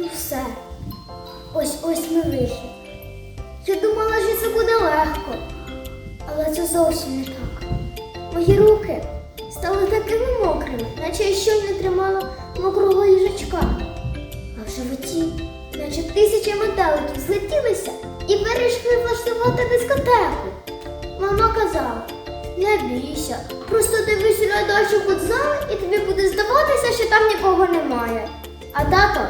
Ну все. Ось ось ми вийшли. Я думала, що це буде легко, але це зовсім не так. Мої руки стали такими мокрими, наче я щойно тримала мокрого їжачка. А в животі, наче тисяча метеликів злетілися і вирішили влаштувати дискотеку. Мама казала, не бійся, просто дивись на дощу футзал і тобі буде здаватися, що там нікого немає. А тато,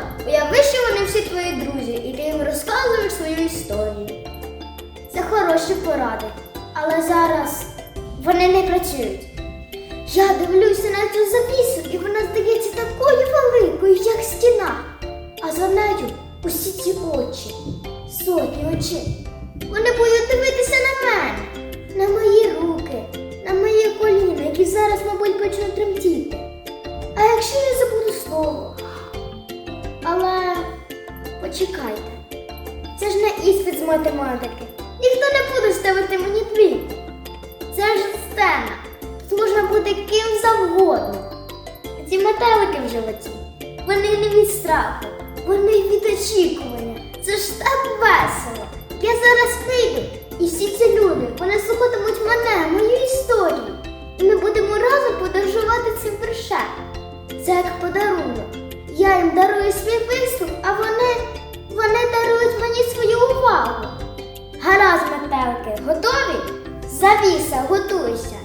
розказуєш свою історію. Це хороші поради, але зараз вони не працюють. Я дивлюся на цю завісу, і вона здається такою великою, як стіна. А за нею усі ці очі, сотні очей. Вони будуть дивитися на мене, на мої руки, на мої коліна, які зараз, мабуть, почнуть тремтіти. А якщо я забуду слово? Але почекайте, це ж не іспит з математики. Ніхто не буде ставити мені двійку. Це ж сцена. Тут можна бути ким завгодно. Ці метелики в животі. Вони не від страху, вони від очікування. Це ж так весело. Я зараз вийду, і всі ці люди вони слухатимуть мене, мою історію. І ми будемо разом подорожувати цим вершем. Це як подарунок. Я їм дарую свій виступ, а вони готові? Завіса, готуйся.